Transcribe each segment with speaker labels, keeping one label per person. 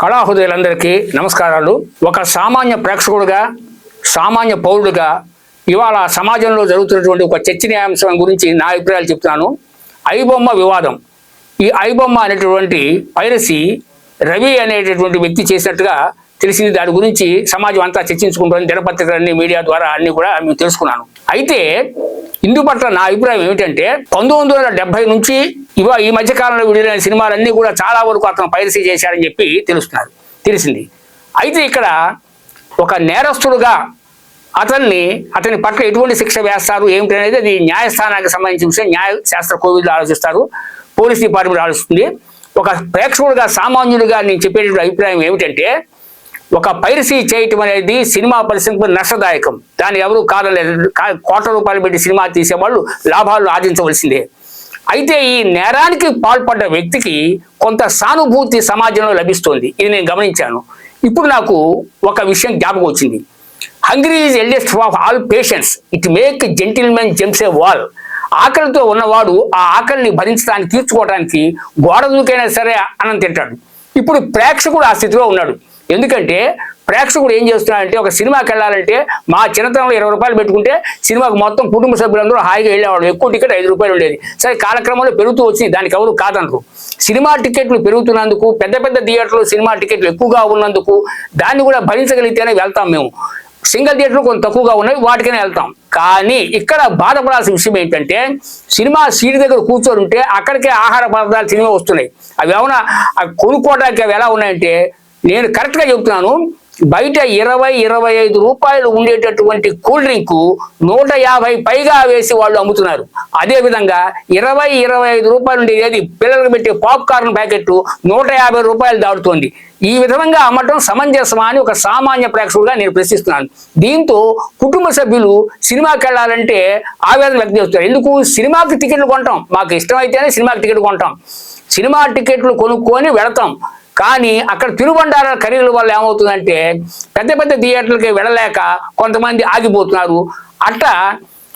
Speaker 1: కళాహృదయులందరికీ నమస్కారాలు. ఒక సామాన్య ప్రేక్షకుడుగా సామాన్య పౌరుడిగా ఇవాళ సమాజంలో జరుగుతున్నటువంటి ఒక చర్చనీయాంశం గురించి నా అభిప్రాయాలు చెప్తున్నాను. ఐబొమ్మ వివాదం. ఈ ఐబొమ్మ అనేటటువంటి పైరసీ రవి అనేటటువంటి వ్యక్తి చేసినట్టుగా తెలిసింది దాని గురించి సమాజం అంతా చర్చించుకుంటుంది దినపత్రికలన్నీ మీడియా ద్వారా అన్ని కూడా మేము తెలుసుకున్నాను. అయితే ఇందు పట్ల నా అభిప్రాయం ఏమిటంటే పంతొమ్మిది వందల డెబ్బై నుంచి ఇవా ఈ మధ్య కాలంలో విడుదలైన సినిమాలన్నీ కూడా చాలా వరకు అతను పైరసీ చేశారని చెప్పి తెలుస్తున్నారు తెలిసింది. అయితే ఇక్కడ ఒక నేరస్తుడుగా అతన్ని అతని పట్ల ఎటువంటి శిక్ష వేస్తారు ఏమిటి అనేది అది న్యాయస్థానానికి సంబంధించిన విషయం న్యాయశాస్త్ర కోవిడ్లో ఆలోచిస్తారు పోలీస్ డిపార్ట్మెంట్ ఆలోచిస్తుంది. ఒక ప్రేక్షకుడుగా సామాన్యుడిగా నేను చెప్పేటువంటి అభిప్రాయం ఏమిటంటే ఒక పైరసీ చేయటం అనేది సినిమా పరిశ్రమకు నష్టదాయకం. దాన్ని ఎవరు కాదలేదు కా- కోట్ల రూపాయలు పెట్టి సినిమా తీసేవాళ్ళు లాభాలు ఆర్జించవలసిందే. అయితే ఈ నేరానికి పాల్పడ్డ వ్యక్తికి కొంత సానుభూతి సమాజంలో లభిస్తుంది. ఇది నేను గమనించాను. ఇప్పుడు నాకు ఒక విషయం జ్ఞాపకం వచ్చింది. Hungry is eldest of all patients. It make gentlemen gems wall. ఆకలితో ఉన్నవాడు ఆ ఆకలిని భరించడానికి తీర్చుకోవడానికి గోడ దూకైనా సరే అన్నం తింటాడు. ఇప్పుడు ప్రేక్షకుడు ఆ స్థితిలో ఉన్నాడు. ఎందుకంటే ప్రేక్షకుడు ఏం చేస్తున్నాడంటే ఒక సినిమాకి వెళ్ళాలంటే మా చిన్నతనంలో ఇరవై రూపాయలు పెట్టుకుంటే సినిమాకు మొత్తం కుటుంబ సభ్యులందరూ హాయిగా వెళ్ళేవాళ్ళం. ఎక్కువ టికెట్ ఐదు రూపాయలు ఉండేది. సరే కాలక్రమంలో పెరుగుతూ వచ్చి దానికి ఎవరు కాదనరు. సినిమా టికెట్లు పెరుగుతున్నందుకు పెద్ద పెద్ద థియేటర్లు సినిమా టికెట్లు ఎక్కువగా ఉన్నందుకు దాన్ని కూడా భరించగలిగితేనే వెళ్తాం మేము. సింగిల్ థియేటర్లు కొంత తక్కువగా ఉన్నవి వాటికైనా వెళ్తాం. కానీ ఇక్కడ బాధపడాల్సిన విషయం ఏంటంటే సినిమా సీట్ దగ్గర కూర్చొని ఉంటే అక్కడికే ఆహార పదార్థాలు సినిమా వస్తున్నాయి. అవి ఏమైనా కొనుక్కోవడానికి అవి ఎలా ఉన్నాయంటే నేను కరెక్ట్గా చెప్తున్నాను బయట ఇరవై ఇరవై ఐదు రూపాయలు ఉండేటటువంటి కూల్ డ్రింక్ నూట యాభై పైగా వేసి వాళ్ళు అమ్ముతున్నారు. అదే విధంగా ఇరవై ఇరవై ఐదు రూపాయలు ఉండేది ఏది? పిల్లలకు పెట్టే పాప్కార్న్ ప్యాకెట్ నూట యాభై రూపాయలు దాటుతోంది. ఈ విధంగా అమ్మటం సమంజసమా అని ఒక సామాన్య ప్రేక్షకుడుగా నేను ప్రశ్నిస్తున్నాను. దీంతో కుటుంబ సభ్యులు సినిమాకి వెళ్ళాలంటే ఆవేదన వ్యక్తం చేస్తారు ఎందుకు? సినిమాకి టికెట్లు కొంటాం. మాకు ఇష్టమైతేనే సినిమాకి టికెట్ కొంటాం. సినిమా టికెట్లు కొనుక్కొని వెళతాం. కానీ అక్కడ తిరుబండారాల ఖరీదుల వల్ల ఏమవుతుందంటే పెద్ద పెద్ద థియేటర్లకి వెళ్ళలేక కొంతమంది ఆగిపోతున్నారు. అట్లా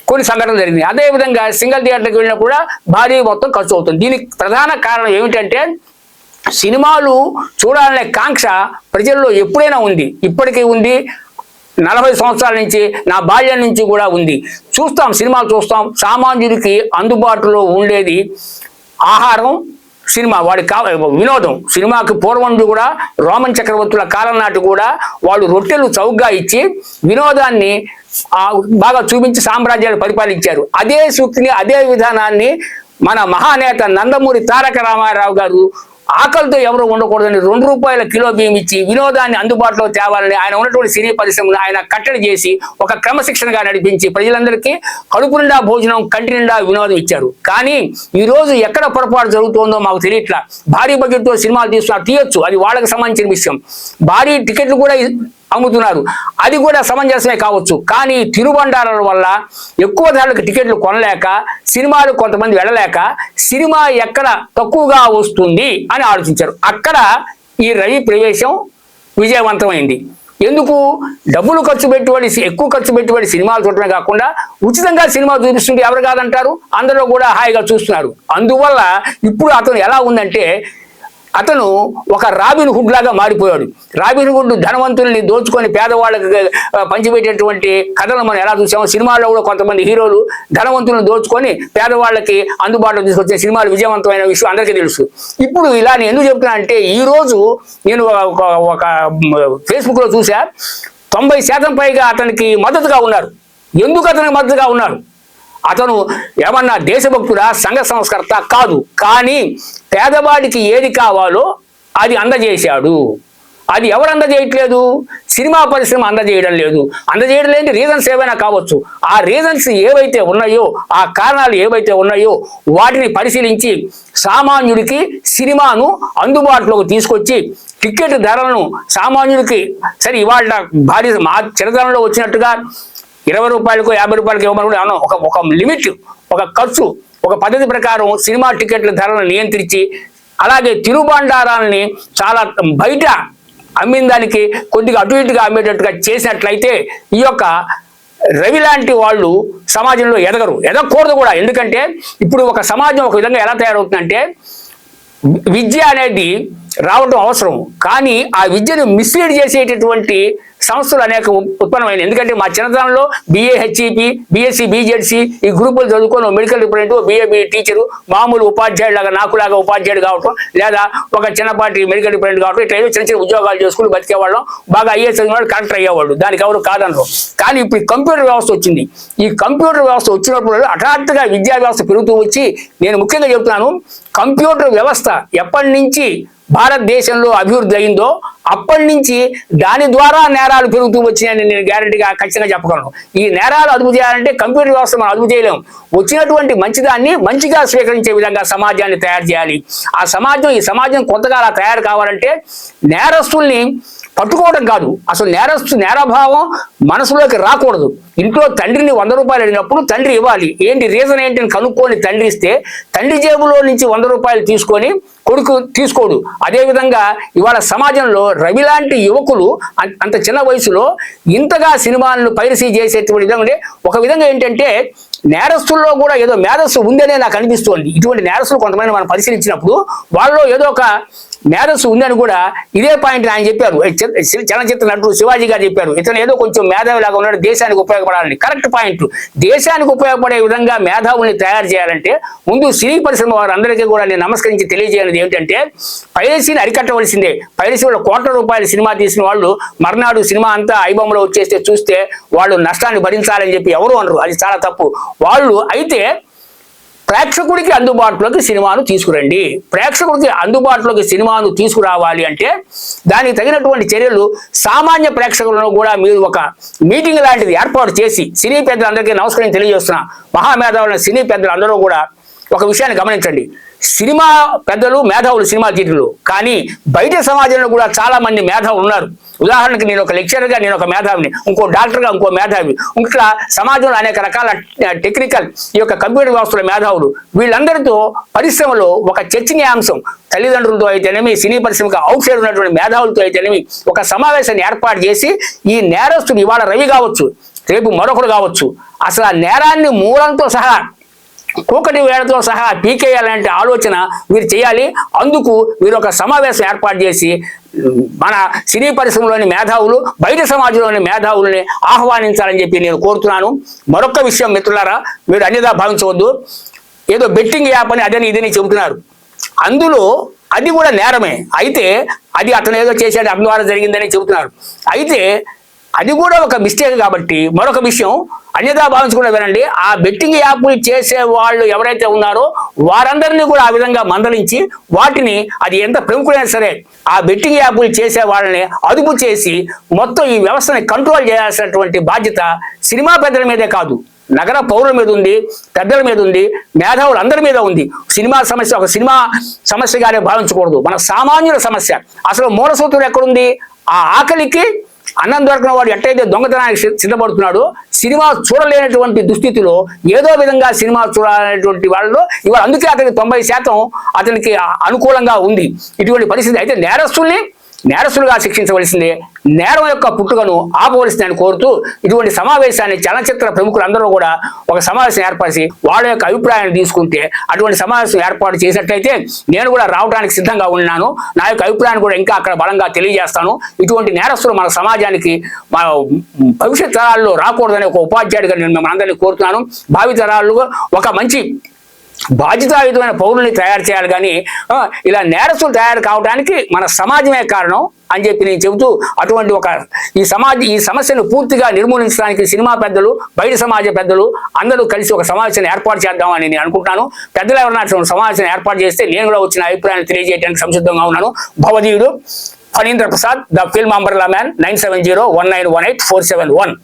Speaker 1: కొన్ని సంఘటనలు జరిగింది. అదేవిధంగా సింగిల్ థియేటర్కి వెళ్ళినా కూడా భారీ మొత్తం ఖర్చు అవుతుంది. దీనికి ప్రధాన కారణం ఏమిటంటే సినిమాలు చూడాలనే కాంక్ష ప్రజల్లో ఎప్పుడైనా ఉంది. ఇప్పటికీ ఉంది. నలభై సంవత్సరాల నుంచి నా బాల్యం నుంచి కూడా ఉంది. చూస్తాం సినిమాలు చూస్తాం. సామాన్యుడికి అందుబాటులో ఉండేది ఆహారం సినిమా వాడి కా వినోదం. సినిమాకి పూర్వం కూడా రోమన్ చక్రవర్తుల కాలం నాటి కూడా వాళ్ళు రొట్టెలు చౌకగా ఇచ్చి వినోదాన్ని బాగా చూపించి సామ్రాజ్యాలు పరిపాలించారు. అదే సూక్తిని అదే విధానాన్ని మన మహానేత నందమూరి తారక రామారావు గారు ఆకలితో ఎవరు ఉండకూడదని రెండు రూపాయల కిలో బియ్యం ఇచ్చి వినోదాన్ని అందుబాటులో తేవాలని ఆయన ఉన్నటువంటి సినీ పరిశ్రమను ఆయన కట్టడి చేసి ఒక క్రమశిక్షణగా నడిపించి ప్రజలందరికీ కడుపు నిండా భోజనం కంటి నిండా వినోదం ఇచ్చారు. కానీ ఈ రోజు ఎక్కడ పొరపాటు జరుగుతుందో మాకు తెలియట్లా. భారీ బడ్జెట్తో సినిమాలు తీస్తున్నారు. తీయొచ్చు. అది వాళ్ళకి సంబంధించిన విషయం. భారీ టికెట్లు కూడా అమ్ముతున్నారు. అది కూడా సమంజసమే కావచ్చు. కానీ తిరుబండారాల వల్ల ఎక్కువ ధరలకు టికెట్లు కొనలేక సినిమాలు కొంతమంది వెళ్ళలేక సినిమా ఎక్కడ తక్కువగా వస్తుంది అని ఆలోచించారు. అక్కడ ఈ రవి ప్రవేశం విజయవంతమైంది. ఎందుకు? డబ్బులు ఖర్చు పెట్టుబడి ఎక్కువ ఖర్చు పెట్టుబడి సినిమాలు చూడటమే కాకుండా ఉచితంగా సినిమా చూపిస్తుంటే ఎవరు కాదంటారు? అందరూ కూడా హాయిగా చూస్తున్నారు. అందువల్ల ఇప్పుడు అతను ఎలా ఉందంటే అతను ఒక రాబిన్ హుడ్ లాగా మారిపోయాడు. రాబిన్ హుడ్ ధనవంతుల్ని దోచుకొని పేదవాళ్ళకి పంచిపెట్టేటువంటి కథలు మనం ఎలా చూసామో సినిమాల్లో కూడా కొంతమంది హీరోలు ధనవంతులను దోచుకొని పేదవాళ్ళకి అందుబాటులో తీసుకొచ్చే సినిమాలు విజయవంతమైన విషయం అందరికీ తెలుసు. ఇప్పుడు ఇలా నేను ఎందుకు చెప్తున్నా అంటే ఈరోజు నేను ఒక ఒక ఫేస్బుక్లో చూసా తొంభై శాతం పైగా అతనికి మద్దతుగా ఉన్నారు. ఎందుకు అతనికి మద్దతుగా ఉన్నారు? అతను ఏమన్నా దేశభక్తుడా సంఘ సంస్కర్త కాదు. కానీ పేదవాడికి ఏది కావాలో అది అందజేశాడు. అది ఎవరు అందజేయట్లేదు? సినిమా పరిశ్రమ అందజేయడం లేదు. అందజేయడం లేని రీజన్స్ ఏవైనా కావచ్చు. ఆ రీజన్స్ ఏవైతే ఉన్నాయో ఆ కారణాలు ఏవైతే ఉన్నాయో వాటిని పరిశీలించి సామాన్యుడికి సినిమాను అందుబాటులోకి తీసుకొచ్చి టికెట్ ధరలను సామాన్యుడికి సరే ఇవాళ భారీ మా చిరతనంలో వచ్చినట్టుగా ఇరవై రూపాయలకు యాభై రూపాయలకు ఇవ్వమని కూడా అన్నాం ఒక ఒక లిమిట్ ఒక ఖర్చు ఒక పద్ధతి ప్రకారం సినిమా టికెట్ల ధరలను నియంత్రించి అలాగే తిరుబండారాలని చాలా బయట అమ్మిన దానికి కొద్దిగా అటు ఇటుగా అమ్మేటట్టుగా చేసినట్లయితే ఈ యొక్క రవి లాంటి వాళ్ళు సమాజంలో ఎదగరు. ఎదగకూడదు కూడా. ఎందుకంటే ఇప్పుడు ఒక సమాజం ఒక విధంగా ఎలా తయారవుతుందంటే విద్య అనేది రావడం అవసరం. కానీ ఆ విద్యను మిస్లీడ్ చేసేటటువంటి సంస్థలు అనేక ఉ- ఉత్పన్నమైనవి. ఎందుకంటే మా చిన్నతనంలో బిఏహెచ్ఈపి బిఎస్సి బీజెడ్సి ఈ గ్రూపులు చదువుకొని మెడికల్ రిప్రజెంటేటివ్ బిఏబి టీచరు మామూలు ఉపాధ్యాయుడు లాగా నాకులాగా ఉపాధ్యాయుడు కావటం లేదా ఒక చిన్నపాటి మెడికల్ రిప్రజెంటేటివ్ కావటం ఇట్లా ఏదో చిన్న చిన్న ఉద్యోగాలు చేసుకుని బతికేవాళ్ళం. బాగా ఐఏఎస్ చదివిన వాళ్ళు కలెక్టర్ అయ్యేవాళ్ళు దానికి ఎవరు కాదనరు. కానీ ఇప్పుడు కంప్యూటర్ వ్యవస్థ వచ్చింది. ఈ కంప్యూటర్ వ్యవస్థ వచ్చినప్పుడు హఠాత్తుగా విద్యా వ్యవస్థ పెరుగుతూ వచ్చి నేను ముఖ్యంగా చెబుతున్నాను కంప్యూటర్ వ్యవస్థ ఎప్పటి నుంచి భారతదేశంలో అభివృద్ధి అయిందో అప్పటి నుంచి దాని ద్వారా నేరాలు పెరుగుతూ వచ్చినాయని నేను గ్యారంటీగా ఖచ్చితంగా చెప్పగలను. ఈ నేరాలు అదుపు చేయాలంటే కంప్యూటర్ వ్యవస్థ మనం అదుపు చేయలేము వచ్చినటువంటి మంచిదాన్ని మంచిగా స్వీకరించే విధంగా సమాజాన్ని తయారు చేయాలి. ఆ సమాజం ఈ సమాజం కొత్తగా అలా తయారు కావాలంటే నేరస్తుల్ని పట్టుకోవడం కాదు. అసలు నేరస్తు నేరభావం మనసులోకి రాకూడదు. ఇంట్లో తండ్రిని వంద రూపాయలు అడిగినప్పుడు తండ్రి ఇవ్వాలి. ఏంటి రీజన్ ఏంటి అని కనుక్కొని తండ్రి ఇస్తే తండ్రి జేబులో నుంచి వంద రూపాయలు తీసుకొని కొడుకు తీసుకోడు. అదేవిధంగా ఇవాళ సమాజంలో రవి లాంటి యువకులు అంత చిన్న వయసులో ఇంతగా సినిమాలను పైరసీ చేసేటువంటి విధంగా ఉండే. ఒక విధంగా ఏంటంటే నేరస్తుల్లో కూడా ఏదో మేధస్సు ఉందనే నాకు అనిపిస్తోంది. ఇటువంటి నేరస్తులు కొంతమంది మనం పరిశీలించినప్పుడు వాళ్ళలో ఏదో ఒక మేధస్సు ఉందని కూడా ఇదే పాయింట్ ఆయన చెప్పారు. చలనచిత్ర నటుడు శివాజీ గారు చెప్పారు. ఇతను ఏదో కొంచెం మేధావిలాగా ఉన్నాడు దేశానికి ఉపయోగపడాలని. Correct point. దేశానికి ఉపయోగపడే విధంగా మేధావుల్ని తయారు చేయాలంటే ముందు సినీ పరిశ్రమ వారందరికీ కూడా నేను నమస్కరించి తెలియజేయాలి ఏమిటంటే పైరసీని అరికట్టవలసిందే. పైరసీ వాళ్ళ కోట్ల రూపాయల సినిమా తీసిన వాళ్ళు మర్నాడు సినిమా అంతా ఐబొమ్మలో వచ్చేస్తే చూస్తే వాళ్ళు నష్టాన్ని భరించాలని చెప్పి ఎవరు అనరు. అది చాలా తప్పు. వాళ్ళు అయితే ప్రేక్షకుడికి అందుబాటులోకి సినిమాను తీసుకురండి. ప్రేక్షకుడికి అందుబాటులోకి సినిమాను తీసుకురావాలి అంటే దానికి తగినటువంటి చర్యలు సామాన్య ప్రేక్షకులను కూడా మీరు ఒక మీటింగ్ లాంటిది ఏర్పాటు చేసి సినీ పెద్దలందరికీ నమస్కారం తెలియజేస్తున్న మహామేధావుల సినీ పెద్దలందరూ కూడా ఒక విషయాన్ని గమనించండి. సినిమా పెద్దలు మేధావులు సినిమా తీరులు కానీ బయట సమాజంలో కూడా చాలా మంది మేధావులు ఉన్నారు. ఉదాహరణకి నేను ఒక లెక్చరర్గా నేను ఒక మేధావిని ఇంకో డాక్టర్గా ఇంకో మేధావి. ఇంకా సమాజంలో అనేక రకాల టెక్నికల్ ఈ యొక్క కంప్యూటర్ వ్యవస్థల మేధావులు. వీళ్ళందరితో పరిశ్రమలో ఒక చర్చనీయాంశం తల్లిదండ్రులతో అయితేనేమి సినీ పరిశ్రమకు అవుట్ సైడ్ ఉన్నటువంటి మేధావులతో అయితేనేమి ఒక సమావేశాన్ని ఏర్పాటు చేసి ఈ నేరస్తుడు ఇవాళ రవి కావచ్చు రేపు మరొకరు కావచ్చు. అసలు ఆ నేరాన్ని మూలంతో సహా కూకటి వేళతో సహా పీకేయాలంటే ఆలోచన మీరు చేయాలి. అందుకు మీరు ఒక సమావేశం ఏర్పాటు చేసి మన సినీ పరిశ్రమలోని మేధావులు బయట సమాజంలోని మేధావుల్ని ఆహ్వానించాలని చెప్పి నేను కోరుతున్నాను. మరొక విషయం మిత్రులారా మీరు అన్యదా భావించవద్దు. ఏదో బెట్టింగ్ యాప్ అని అదని ఇదని చెబుతున్నారు. అందులో అది కూడా నేరమే. అయితే అది అతను ఏదో చేశాడు అభివారం జరిగిందని చెబుతున్నారు. అయితే అది కూడా ఒక మిస్టేక్ కాబట్టి మరొక విషయం అన్యదా భావించకుండా వినండి. ఆ బెట్టింగ్ యాప్లు చేసే వాళ్ళు ఎవరైతే ఉన్నారో వారందరినీ కూడా ఆ విధంగా మందలించి వాటిని అది ఎంత ప్రముఖులైనా సరే ఆ బెట్టింగ్ యాప్లు చేసే వాళ్ళని అదుపు చేసి మొత్తం ఈ వ్యవస్థని కంట్రోల్ చేయాల్సినటువంటి బాధ్యత సినిమా పెద్దల మీదే కాదు. నగర పౌరుల మీద ఉంది పెద్దల మీద ఉంది మేధావులు అందరి మీద ఉంది. సినిమా సమస్య ఒక సినిమా సమస్యగానే భావించకూడదు. మన సామాన్యుల సమస్య. అసలు మూల సూత్రం ఎక్కడుంది? ఆ ఆకలికి అన్నం దొరకన వాడు ఎట్టయితే దొంగతనానికి సి- సిద్ధపడుతున్నాడో సినిమా చూడలేనటువంటి దుస్థితిలో ఏదో విధంగా సినిమా చూడాలనేటువంటి వాళ్ళు ఇవాళ అందుకే అతనికి తొంభై శాతం అతనికి అనుకూలంగా ఉంది. ఇటువంటి పరిస్థితి అయితే నేరస్తుల్ని నేరస్తులుగా శిక్షించవలసిందే. నేరం యొక్క పుట్టుకను ఆపవలసిందని కోరుతూ ఇటువంటి సమావేశాన్ని చలనచిత్ర ప్రముఖులందరూ కూడా ఒక సమావేశం ఏర్పరిచి వాళ్ళ యొక్క అభిప్రాయాన్ని తీసుకుంటే అటువంటి సమావేశం ఏర్పాటు చేసినట్లయితే నేను కూడా రావడానికి సిద్ధంగా ఉన్నాను. నా యొక్క అభిప్రాయాన్ని కూడా ఇంకా అక్కడ బలంగా తెలియజేస్తాను. ఇటువంటి నేరస్తులు మన సమాజానికి మన భవిష్యత్ తరాల్లో రాకూడదని ఒక ఉపాధ్యాయుడిగా నేను మిమ్మల్ని అందరినీ కోరుతున్నాను. భావి ఒక మంచి బాధ్యతాయుతమైన పౌరుల్ని తయారు చేయాలి కానీ ఇలా నేరస్తులు తయారు కావడానికి మన సమాజమే కారణం అని చెప్పి నేను చెబుతూ అటువంటి ఒక ఈ సమాజ ఈ సమస్యను పూర్తిగా నిర్మూలించడానికి సినిమా పెద్దలు బయట సమాజ పెద్దలు అందరూ కలిసి ఒక సమావేశాన్ని ఏర్పాటు చేద్దామని నేను అనుకుంటున్నాను. పెద్దలు ఎవరైనా అటువంటి సమావేశం ఏర్పాటు చేస్తే నేను కూడా వచ్చిన అభిప్రాయాన్ని తెలియజేయడానికి సంసిద్ధంగా ఉన్నాను. భవదీయుడు Phanindra Prasad the film umbrella man nine seven zero one nine one eight four seven one.